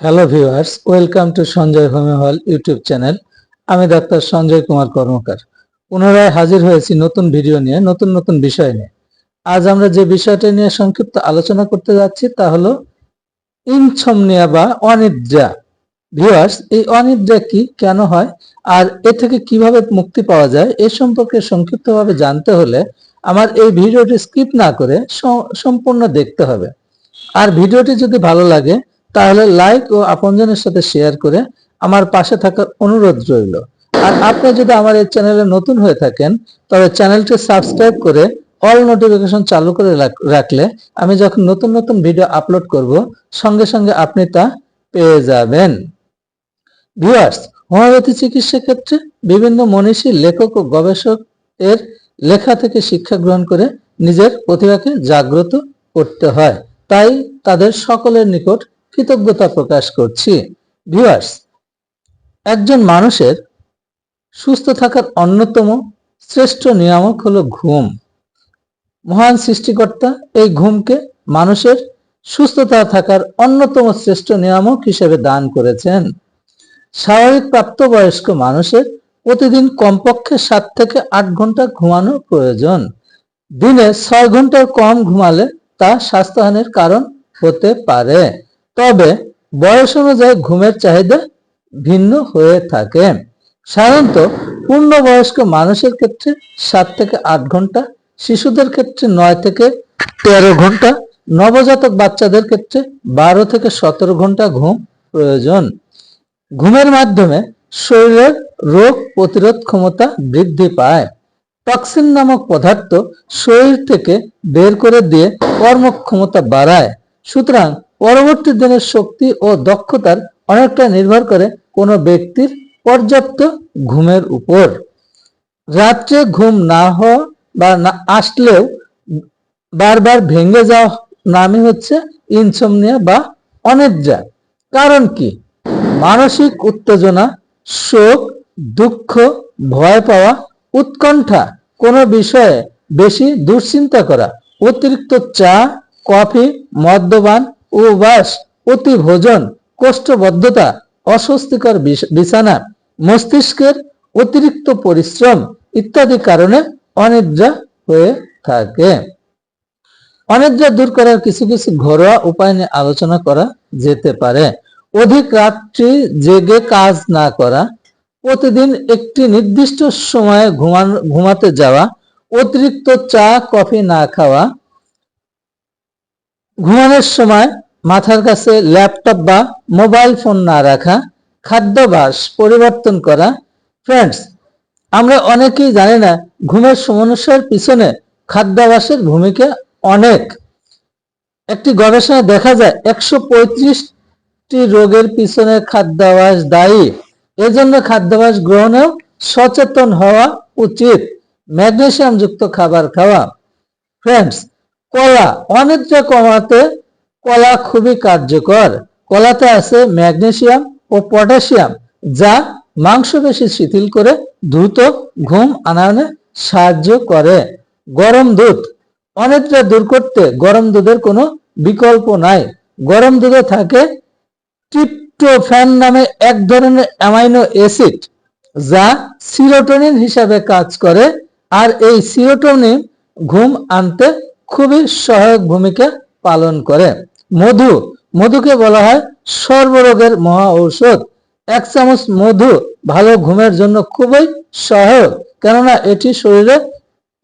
Hello viewers, welcome to Sanjay homeo hall YouTube channel. আমি ডাক্তার সঞ্জয় কুমার কর্মকার। পুনরায় হাজির হয়েছি নতুন ভিডিও নিয়ে, নতুন নতুন বিষয় নিয়ে। আজ আমরা যে বিষয়টা নিয়ে সংক্ষিপ্ত আলোচনা করতে যাচ্ছি তা হলো ইনসমনিয়া বা অনিদ্রা। ভিউয়ার্স, এই অনিদ্রা কি, কেন হয়, আর এ থেকে কীভাবে মুক্তি পাওয়া যায়, এ সম্পর্কে সংক্ষিপ্তভাবে জানতে হলে আমার এই ভিডিওটি স্কিপ না করে সম্পূর্ণ দেখতে হবে। আর ভিডিওটি যদি ভালো লাগে তাহলে লাইক ও আপনজনের সাথে শেয়ার করে আমার পাশে থাকার অনুরোধ রইল। আর আপনি যদি আমার এই চ্যানেলে নতুন হয়ে থাকেন, তবে চ্যানেলটি সাবস্ক্রাইব করে অল নোটিফিকেশন চালু করে রাখলে আমি যখন নতুন নতুন ভিডিও আপলোড করব, সঙ্গে সঙ্গে আপনি তা পেয়ে যাবেন। ভিউয়ার্স হোমিওপ্যাথি চিকিৎসা ক্ষেত্রে বিভিন্ন মনীষী, লেখক ও গবেষক এর লেখা থেকে শিক্ষা গ্রহণ করে নিজের প্রতিভাকে জাগ্রত করতে হয়। তাই তাদের সকলের নিকট কৃতজ্ঞতা প্রকাশ করছি। ভিউয়ার্স, একজন মানুষের সুস্থ থাকার অন্যতম শ্রেষ্ঠ নিয়ামক হলো ঘুম। মহান সৃষ্টিকর্তা এই ঘুমকে মানুষের সুস্থতা থাকার অন্যতম শ্রেষ্ঠ নিয়ামক হিসেবে দান করেছেন। স্বাভাবিক প্রাপ্তবয়স্ক মানুষের প্রতিদিন কমপক্ষে সাত থেকে আট ঘণ্টা ঘুমানো প্রয়োজন। দিনে ছয় ঘণ্টার কম ঘুমালে তা স্বাস্থ্যহানির কারণ হতে পারে। তবে বয়স অনুযায়ী ঘুমের চাহিদা ভিন্ন হয়ে থাকে। সাধারণত পূর্ণবয়স্ক মানুষের ক্ষেত্রে সাত থেকে আট ঘণ্টা, শিশুদের ক্ষেত্রে নয় থেকে তেরো ঘণ্টা, নবজাতক বাচ্চাদের ক্ষেত্রে বারো থেকে সতেরো ঘণ্টা ঘুম প্রয়োজন। ঘুমের মাধ্যমে শরীরের রোগ প্রতিরোধ ক্ষমতা বৃদ্ধি পায়। টক্সিন নামক পদার্থ শরীর থেকে বের করে দিয়ে কর্মক্ষমতা বাড়ায়। সুতরাং পরবর্তী দিনের শক্তি ও দক্ষতার অনেকটা নির্ভর করে কোনো ব্যক্তির পর্যাপ্ত ঘুমের উপর। রাত্রে ঘুম না হওয়া বা না আসলেও বারবার ভেঙে যাওয়া নামই হচ্ছে ইনসোমনিয়া বা অনিদ্রা কারণ কি? মানসিক উত্তেজনা, শোক, দুঃখ, ভয় পাওয়া, উৎকণ্ঠা কোনো বিষয়ে বেশি দুশ্চিন্তা করা, অতিরিক্ত চা, কফি, মদ্যপান উপবাস অতি ভোজন কোষ্ঠবদ্ধতা অস্বস্তিকর বিছানা, মস্তিষ্কের অতিরিক্ত পরিশ্রম ইত্যাদি কারণে অনিদ্রা হয়ে থাকে। অনিদ্রা দূর করার কিছু কিছু ঘরোয়া উপায় নিয়ে আলোচনা করা যেতে পারে। অধিক রাত্রি জেগে কাজ না করা, প্রতিদিন একটি নির্দিষ্ট সময়ে ঘুমাতে যাওয়া, অতিরিক্ত চা, কফি না খাওয়া ঘুমানোর সময় মাথার কাছে ল্যাপটপ বা মোবাইল ফোন না রাখা, খাদ্যাভ্যাস পরিবর্তন করা। ফ্রেন্ডস আমরা অনেকেই জানি না ঘুমের সমস্যার পিছনে খাদ্যাভ্যাসের ভূমিকা অনেক। একটি গবেষণায় দেখা যায় একশো পঁয়ত্রিশটি রোগের পিছনে খাদ্যাভ্যাস দায়ী। এজন্য খাদ্যাভ্যাস গ্রহণেও সচেতন হওয়া উচিত। ম্যাগনেসিয়াম যুক্ত খাবার খাওয়া। ফ্রেন্ডস কলা, অনিদ্রা কমাতে কলা খুবই কার্যকর। কলাতে আছে ম্যাগনেসিয়াম ও পটাশিয়াম যা মাংসপেশি শিথিল করে দ্রুত ঘুম আনানে সাহায্য করে। গরম দুধ, অনিদ্রা দূর করতে গরম দুধের কোনো বিকল্প নাই। গরম দুধে থাকে ট্রিপ্টোফ্যান নামে এক ধরনের অ্যামাইনো অ্যাসিড, যা সিরোটোনিন হিসাবে কাজ করে, আর এই সিরোটোনিন ঘুম আনতে খুবই সহায়ক ভূমিকা পালন করে। মধু, মধুকে বলা হয় সর্বরোগের মহা ঔষধ। এক চামচ মধু ভালো ঘুমের জন্য খুবই সহায়ক, কেননা এটি শরীরে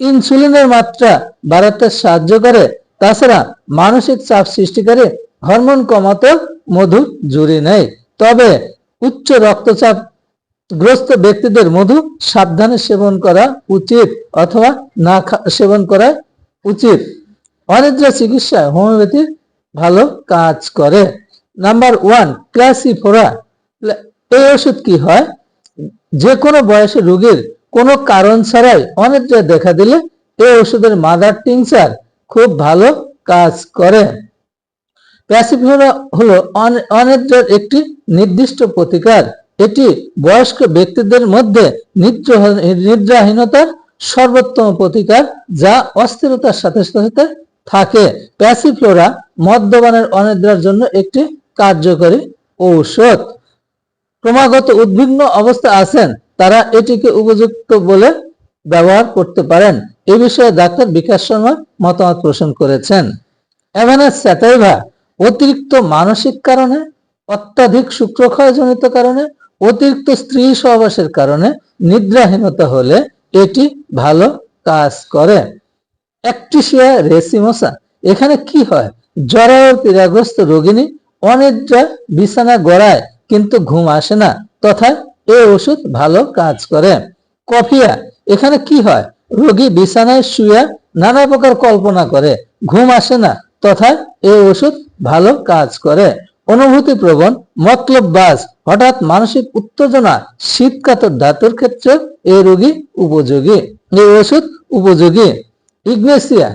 ইনসুলিনের মাত্রা বাড়াতে সাহায্য করে। তাছাড়া মানসিক চাপ সৃষ্টিকারী হরমোন কমাতে মধু জুড়ি নেয়। তবে উচ্চ রক্তচাপ গ্রস্ত ব্যক্তিদের মধু সাবধানে সেবন করা উচিত, অথবা না সেবন করা উচিত। অনিদ্রা চিকিৎসায় হোমিওপ্যাথি ভালো কাজ করে। নাম্বার ওয়ান, ক্লাসিফোরা। এই ওষুধ কি হয়? যে কোনো বয়সী রোগীর কোনো কারণ ছাড়াই অনিদ্রা দেখা দিলে এই ওষুধের মাদার টিংচার খুব ভালো কাজ করে। প্যাসিফোরা হলো অন- অনিদ্রার একটি নির্দিষ্ট প্রতিকার। এটি বয়স্ক ব্যক্তিদের মধ্যে নিদ্রা- নিদ্রাহীনতার সর্বোত্তম প্রতিকার যা অস্থিরতার সাথে সাথে থাকে। প্যাসিফ্লোরা মদ্যপানের অনিদ্রার জন্য একটি কার্যকরী ঔষধ। ক্রমাগত উদ্বিগ্ন অবস্থা আছেন, তারা এটিকে উপযুক্ত বলে ব্যবহার করতে পারেন। এ বিষয়ে ডাক্তার বিকাশ শর্মা মতামত পোষণ করেছেন। এভানাস স্যাটাইভা অতিরিক্ত মানসিক কারণে, অত্যাধিক শুক্রক্ষয়জনিত কারণে, অতিরিক্ত স্ত্রী সহবাসের কারণে নিদ্রাহীনতা হলে এটি ভালো কাজ করে। অ্যাক্টিসিয়া রেসিমোসা, এখানে কি হয়? জরায়ু পীড়াগ্রস্ত রোগিনী অনিদ্রা, বিছানা গড়ায়, কিন্তু ঘুম আসে না, তথা এই ওষুধ ভালো কাজ করে। কফিয়া, এখানে কি হয়? রোগী বিছানায় শুয়ে নানা প্রকার কল্পনা করে, ঘুম আসে না, তথা এই ওষুধ ভালো কাজ করে। অনুভূতি প্রবণ মতলব বাস হঠাৎ মানসিক উত্তেজনা, শীতকাতর ধাতুর ক্ষেত্রে এই রোগী উপযোগী এই ওষুধ উপযোগী। ইগনেসিয়া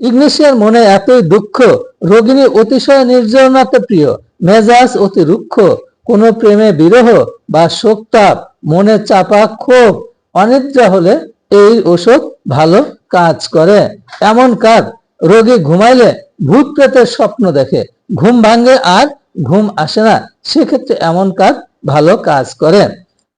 ইগনেশিয়ার মনে এতই দুঃখ রোগিনী অতিশয় নির্জনতা প্রিয়, মেজাজ অতি রুক্ষ, কোনো প্রেমে বিরহ বা শোকতাপ, মনে চাপা ক্ষোভ, অনিদ্রা হলে এই ওষুধ ভালো কাজ করে। এমন কাজ, রোগী ঘুমাইলে ভূত প্রেতের স্বপ্ন দেখে ঘুম ভাঙে আর ঘুম আসে না। সেক্ষেত্রে এমন কাজ ভালো কাজ করে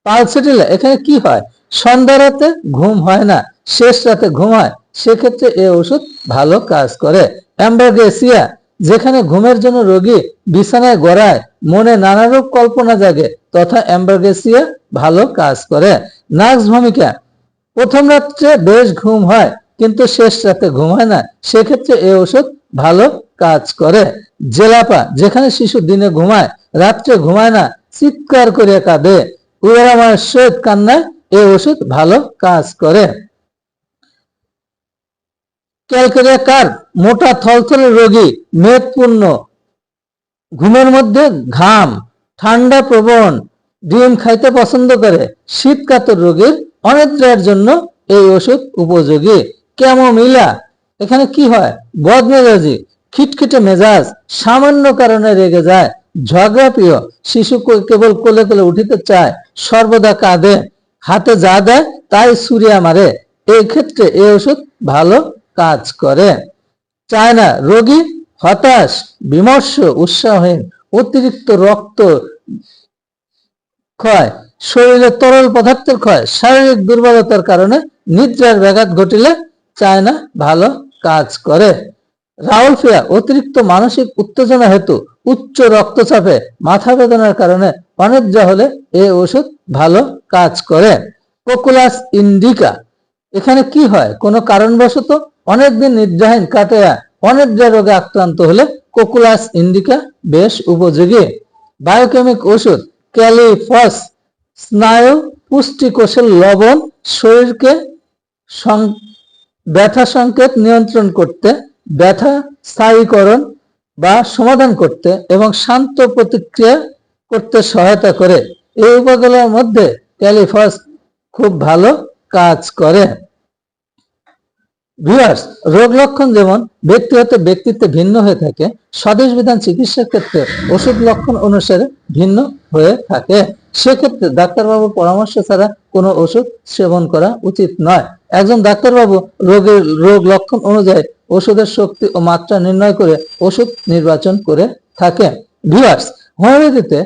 পালসেটিলা এখানে কি হয়? সন্ধ্যা রাতে ঘুম হয় না, শেষ রাতে ঘুম হয়। সেক্ষেত্রে এ ওষুধ ভালো কাজ করে। অ্যাম্বারগেসিয়া, যেখানে ঘুমের জন্য রোগী বিছানায় গড়ায়, মনে নানারূপ কল্পনা জাগে, তথা অ্যাম্বারগেসিয়া ভালো কাজ করে। নাক্স ভূমিকা, প্রথম রাত্রে বেশ ঘুম হয়, কিন্তু শেষ রাতে ঘুম হয় না। সেক্ষেত্রে এ ওষুধ ভালো কাজ করে। জেলাপা, যেখানে শিশু দিনে ঘুমায়, রাত্রে ঘুমায় না, চিৎকার করে কাঁদে। উয়ারামার সহিত কান্নায় এই ওষুধ ভালো কাজ করে। ক্যালকেরিয়া কার মোটা থলথলে রোগী, মেদপূর্ণ, ঘুমের মধ্যে ঘাম, ঠান্ডা প্রবণ, ডিম খাইতে পছন্দ করে, শীতকাতর রোগীর অনিদ্রার জন্য এই ওষুধ উপযোগী। ক্যামোমিলা, এখানে কি হয়? বদমেজাজি খিটখিটে মেজাজ সামান্য কারণে রেগে যায়। ঝগড়া প্রিয়, শিশু কেবল কোলে কোলে উঠিতে চায়, সর্বদা কাঁদে। হাতে যা দেয় তাই সুরিয়া মারে। এই ক্ষেত্রে এই ওষুধ ভালো কাজ করে। চায় না রোগী, হতাশ, বিমর্ষ, উৎসাহহীন, অতিরিক্ত রক্ত ক্ষয়, শরীরে তরল পদার্থের ক্ষয়, শারীরিক দুর্বলতার কারণে নিদ্রার ব্যাঘাত ঘটিলে চায় না ভালো কাজ করে। রাউলফিয়া অতিরিক্ত মানসিক উত্তেজনা হেতু উচ্চ রক্তচাপে মাথা বেদনার কারণে অনিদ্রা হলে এই ওষুধ ভালো কাজ করে। কোকুলাস ইন্ডিকা, এখানে কি হয়? কোনো কারণবশত অনেকদিন নিদ্রাহীন কাটেয়া অনিদ্রা রোগে আক্রান্ত হলে কোকুলাস ইন্ডিকা বেশ উপযোগী। বায়োকেমিক ওষুধ ক্যালিফস, স্নায়ু পুষ্টিকোষের লবণ শরীরকে ব্যথা সংকেত নিয়ন্ত্রণ করতে ব্যথা, স্থায়ীকরণ বা সমাধান করতে এবং শান্ত প্রতিক্রিয়া করতে সহায়তা করে। এই উপাদানের মধ্যে ক্যালিফস খুব ভালো কাজ করে। রোগ লক্ষণ যেমন ব্যক্তি হতে ব্যক্তিত্বে ভিন্ন হয়ে থাকে, স্বদেশ বিধান চিকিৎসার ক্ষেত্রে ওষুধ লক্ষণ অনুসারে ভিন্ন হয়ে থাকে। সেক্ষেত্রে ডাক্তারবাবুর পরামর্শ ছাড়া কোনো ওষুধ সেবন করা উচিত নয়। একজন ডাক্তারবাবু রোগের রোগ লক্ষণ অনুযায়ী ওষুধের শক্তি ও মাত্রা নির্ণয় করে ওষুধ নির্বাচন করে থাকে ভিউয়ার্স হোমিওপ্যাথিতে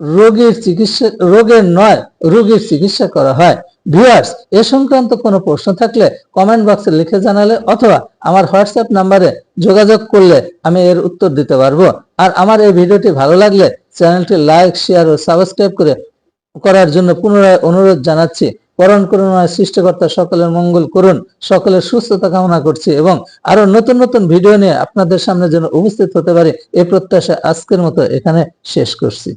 রোগীর চিকিৎসা, রোগের নয়, রোগীর চিকিৎসা করা হয়। ভিউয়ার্স এ সংক্রান্ত কোনো প্রশ্ন থাকলে কমেন্ট বক্সে লিখে জানালে অথবা আমার হোয়াটসঅ্যাপ নাম্বারে যোগাযোগ করলে আমি এর উত্তর দিতে পারব। আর আমার এই ভিডিওটি ভালো লাগলে চ্যানেলটি লাইক শেয়ার ও সাবস্ক্রাইব করে, করার জন্য পুনরায় অনুরোধ জানাচ্ছি। পরণ করুণায় সৃষ্টিকর্তা সকলের মঙ্গল করুন। সকলের সুস্থতা কামনা করছি এবং আরও নতুন নতুন ভিডিও নিয়ে আপনাদের সামনে যেন উপস্থিত হতে পারে, এ প্রত্যাশা আজকের মতো এখানে শেষ করছি।